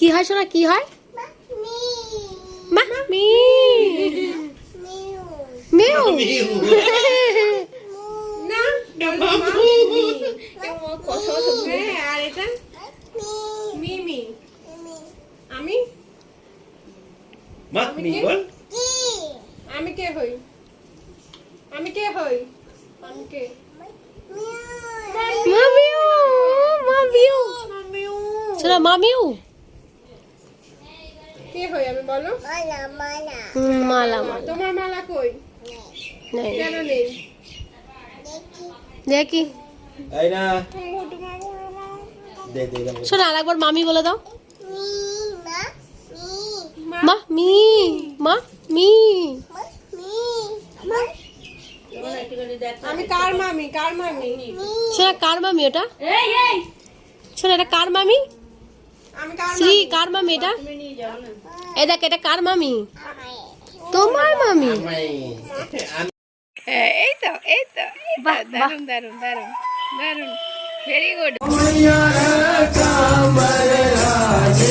কি হয় শোনা কি হয়? মা মিউ না কথা আর এটা মিমি আমি কে হই আমি কে হই আমি কে মামিউ মামিউ আমিও শোনা মামিউ কে হই আমি বলো? মালা মালা। তোমার মালা কই? নেই। কেন নেই? দেখি। এই না। দে দে দে। শোনা আর একবার মামি বলে দাও। মা মি মা মি আমি কার মামি কার মামি? শোনা কার মামি ওটা? শোনা এটা কার মামি? আমি কার শ্রী কার মামি এটা? এই দেখ এটা কার মামি? তোমার মামি? আমি হ্যাঁ, এই তো এই তো এই তো দারুণ দারুণ দারুণ দারুণ ভেরি গুড কি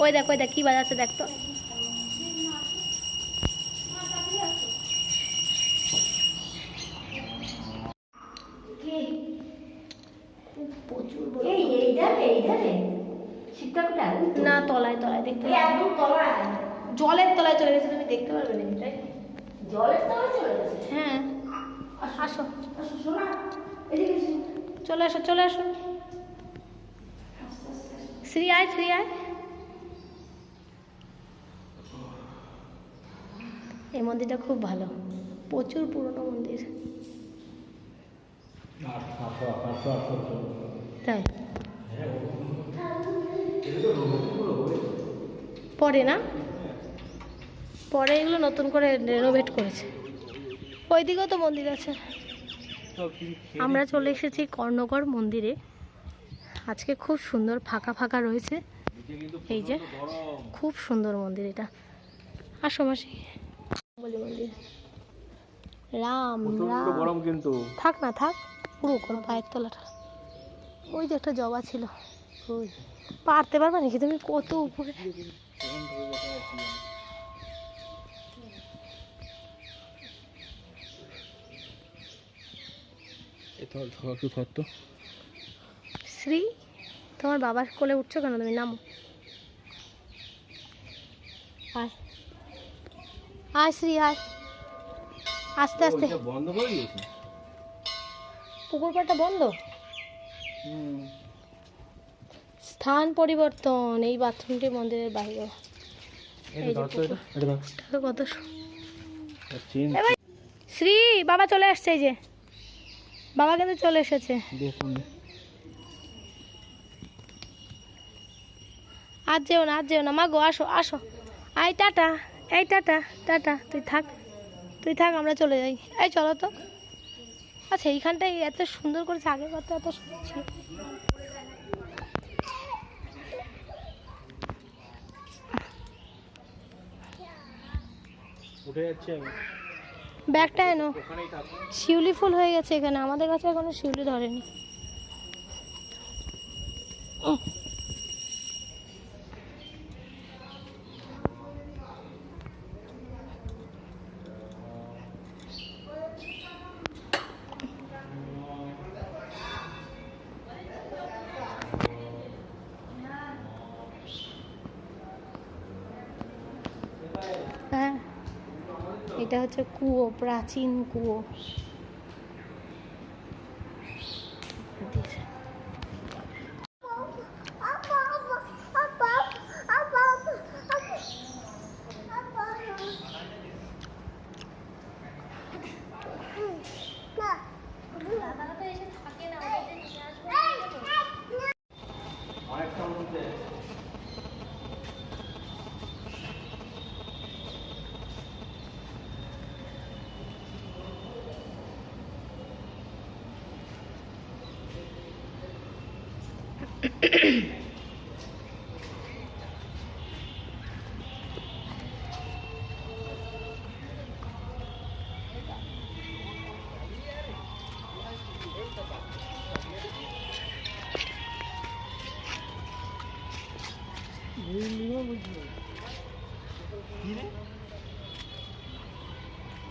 ওই দেখ ওই দেখ কি বাজাচ্ছে দেখ তো না তলায় তলায় দেখতে জলের তলায় চলে গেছে তুমি দেখতে পারবে না তাই হ্যাঁ। আসো চলে আসো চলে আসো। শ্রী আয় শ্রী আয়। এই মন্দিরটা খুব ভালো। প্রচুর পুরনো মন্দির। তাই? পরে না? পরে এগুলো নতুন করে রেনোভেট করেছে। ওইদিকেও তো মন্দির আছে। আমরা চলে এসেছি কর্ণগড় মন্দিরে। আজকে খুব সুন্দর ফাঁকা ফাঁকা রয়েছে। এই যে খুব সুন্দর মন্দির এটা। আসো মাসি। বলি মন্দির রাম রাম। গরম কিন্তু। থাক না থাক। পুরো কোনো পায়ের তলাটা। ওই যে একটা জবা ছিল। ওই। পারতে পারবে নাকি তুমি? কত উপরে? শ্রী তোমার বাবার কোলে উঠছো কেন তুমি? নামো আয় আয় শ্রী আয়। আস্তে আস্তে। বন্ধ করে দিয়েছি? পুকুর বন্ধ? স্থান পরিবর্তন এই বাথরুমটি মন্দিরের বাইরে। এই যে কত এবার শ্রী বাবা চলে আসছে এই যে। বাবা কিন্তু চলে এসেছে। আর যেও না আর যেও না। মা গো আসো আসো। আয় টাটা। এই টাটা টাটা তুই থাক তুই থাক আমরা চলে যাই। এই চলো তো। আচ্ছা এইখানটাই এত সুন্দর করেছে আগে কত এত সুন্দর ছিল। ব্যাগটা এনো। শিউলি ফুল হয়ে গেছে এখানে। আমাদের কাছে এখনও শিউলি ধরেনি উহ, হ্যাঁ এটা হচ্ছে কুয়ো প্রাচীন কুয়ো।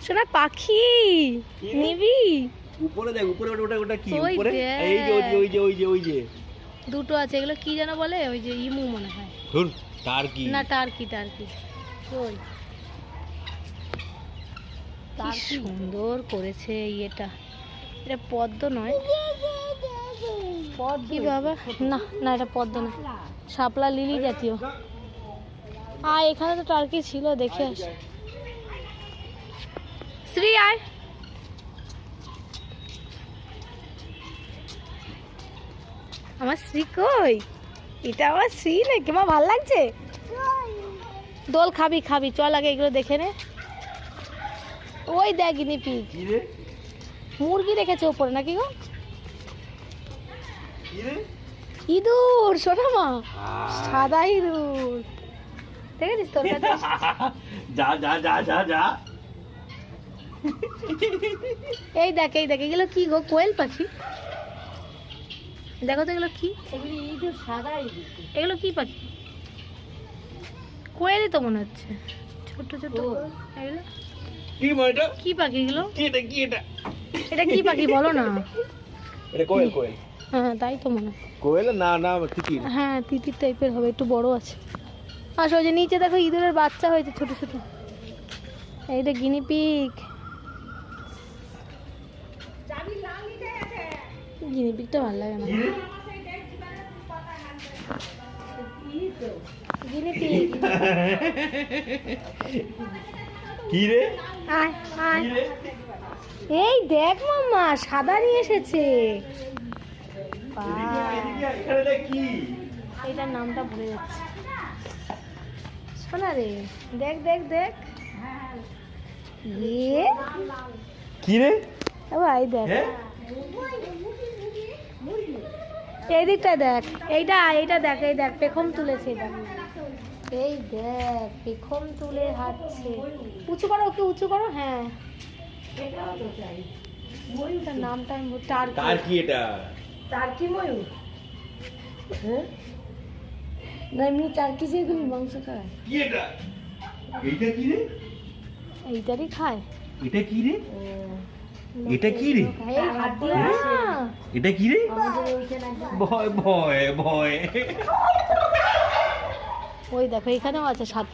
শোনা পাখি নিবি? উপরে দেখ উপরে ওটা ওটা কি? উপরে? এই যে ওই যে ওই যে ওই যে ওই যে। দুটো আছে এগুলো কি যেন বলে? ওই যে ইমু মনে হয়। ধুর তার কি? না টার্কি টার্কি ওই কি? সুন্দর করেছে ইয়েটা। এটা পদ্ম নয়। কি বাবা? না না এটা পদ্ম না শাপলা লিলি জাতীয়। আয় এখানে তো টার্কি ছিল? দেখে আস। শ্রী আয়। আমার শ্রী কই? এটা আমার শ্রী নাকি? মা ভালো লাগছে? দোল খাবি খাবি। চল আগে এগুলো দেখে নে। ওই দেখ গিনিপি মুরগি রেখেছে ওপরে নাকি গো? ইঁদুর শোনা মা। সাদা ইঁদুর। দেখেছিস তোর কাছে? যা যা যা যা যা। এই দেখ এই দেখ এগুলো কি গো? কোয়েল পাখি? দেখো তো এগুলো কি? এগুলো কি পাখি? কোয়েলই তো মনে হচ্ছে। ছোট ছোট এগুলো? কি এটা? কি পাখি এগুলো? কি এটা কি এটা? এটা কি পাখি বলো না। এটা কোয়েল কোয়েল। হ্যাঁ তাই তো মনে হয়। কোয়েল না না কি হ্যাঁ তিতির টাইপের হবে একটু বড় আছে। ওই যে নিচে দেখো ইঁদুরের বাচ্চা হয়েছে ছোট ছোট। এইটা গিনি পিক গিনি পিকটা ভালো লাগে না। গিনি পিক কি রে? আয় আয়। এই দেখ মাম্মা সাদা নিয়ে এসেছে। এটার নামটা ভুলে যাচ্ছে। শোনা রে দেখ দেখ দেখ। কি রে? ভাই দেখ। হ্যাঁ? এই দিকটা দেখ। এইটা এইটা দেখ এই দেখ পেখম তুলেছে দেখ এই দেখ পেখম তুলে হাঁটছে। উঁচু করো ওকে উঁচু করো হ্যাঁ। ময়ূরটার নামটা আমি তার কি এটা। টার্কি ময়ূর? হ্যাঁ? না এমনি টার্কি যেগুলি মাংস খায়। কি এটা? এইটা কি রে? এইটারই খায়। এটা কি রে? এটা কি রে? এটা কি রে? ভয় ভয় ভয়। ওই দেখো, এখানেও আছে সাত।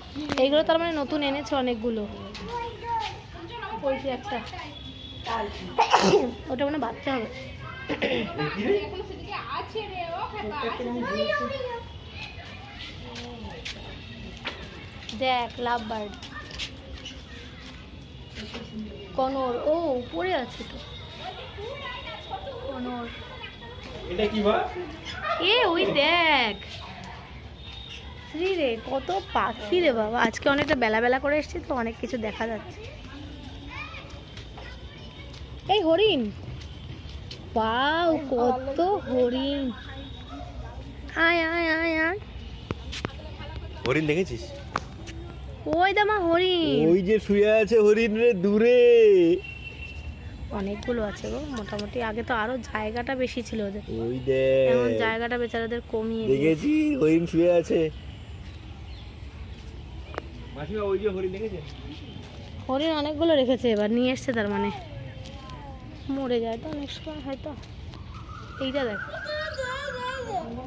এইগুলো তার মানে নতুন এনেছে অনেকগুলো। ওই যে একটা। ওটা মানে বাচ্চা হবে। দেখ, লাভ বার্ড। কনর ও উপরে আছে তো। কনর। এটা কি বা এ ওই দেখ। শ্রী রে কত পাখি রে বাবা। আজকে অনেকটা বেলা বেলা করে এসেছি তো অনেক কিছু দেখা যাচ্ছে। এই হরিণ। বাউ কত হরিণ। আয় আয় আয় আয়। হরিণ দেখেছিস? ওই দামা হরিণ? ওই যে শুয়ে আছে হরিণ রে দূরে। অনেকগুলো আছে গো মোটামুটি আগে তো আরও জায়গাটা বেশি ছিল ওদের। ওই এখন দেখ জায়গাটা বেচারাদের কমিয়ে দিয়েছে। দেখেছি হরিণ শুয়ে আছে। মাসিমা ওই যে হরিণ দেখেছে? হরিণ অনেকগুলো রেখেছে এবার নিয়ে এসছে তার মানে। মরে যায় তো অনেক সময় হয়তো। এইটা দেখ।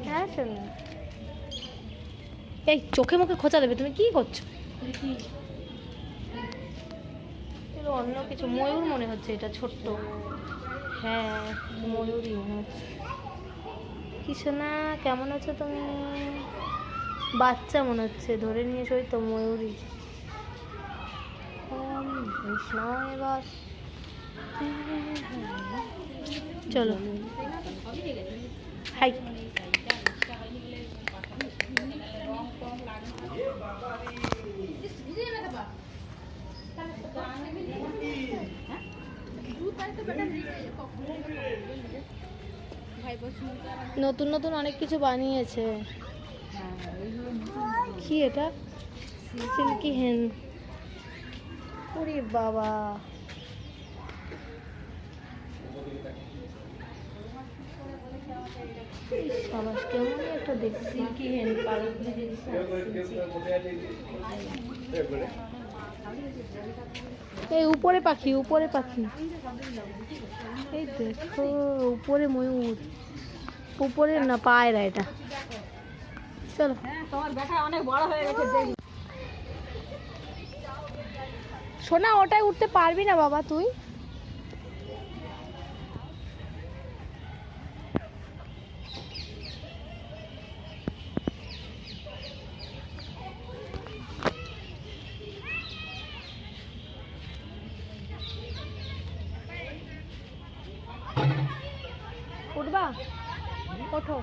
হ্যাঁ শোনো। এই চোখে মুখে খোঁচা দেবে তুমি কি করছ? অন্য কিছু, ময়ূর মনে হচ্ছে এটা ছোট্ট। হ্যাঁ ময়ূরই মনে হচ্ছে। কিছু না কেমন আছো তুমি? বাচ্চা মনে হচ্ছে, ধরে নিয়েছো ওই তো ময়ূরী ওম কৃষ্ণায় বাস। চলো। হাই। নতুন নতুন অনেক কিছু বানিয়েছে। কি এটা? সিল্কি হেন। ওরে বাবা। একটা দেখছি সিল্কি হেন পালক এই উপরে পাখি উপরে পাখি। এই দেখো, উপরে ময়ূর। উপরে না, পায়রা এটা। চলো। সোনা ওটাই উঠতে পারবি না বাবা তুই উঠবা ওঠো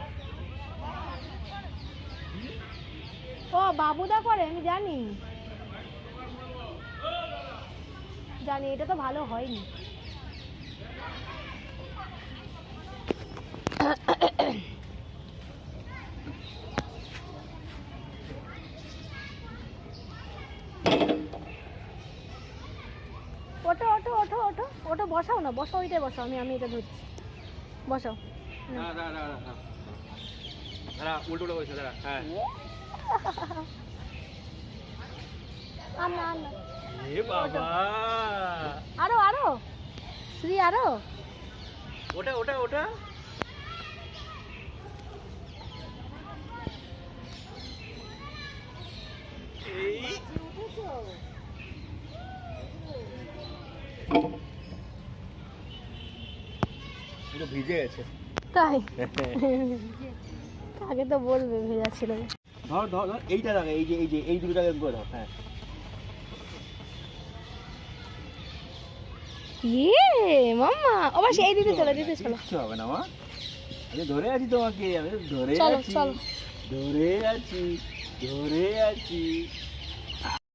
ও বাবুদা করে আমি জানি। জানি এটা তো ভালো হয়নি। ওঠো ওঠো ওঠো ওঠো ওঠো বসাও না বসাও ওইটাই বসাও আমি আমি এটা ধরছি। বসাও। দাঁড়া দাঁড়া দাঁড়া উল্টো উল্টো বসে দাঁড়া হ্যাঁ। আর আর না এ বাবা। আরও আরও। শ্রী আরও। ওটা ওটা ওটা। পুরো ভিজে গেছে। তাই? আগে তো বলবে ভেজা ছিল ধর ধর ধর এইটা লাগে এই যে এই যে এই দুটোটাকে করে ধর হ্যাঁ। ইয়ে মাম্মা আবার সেই দিতে চলো দিতে চলো। কিচ্ছু হবে না মা। আমি ধরে আছি তোমাকে আমি ধরে আছি ধরে আছি ধরে আছি।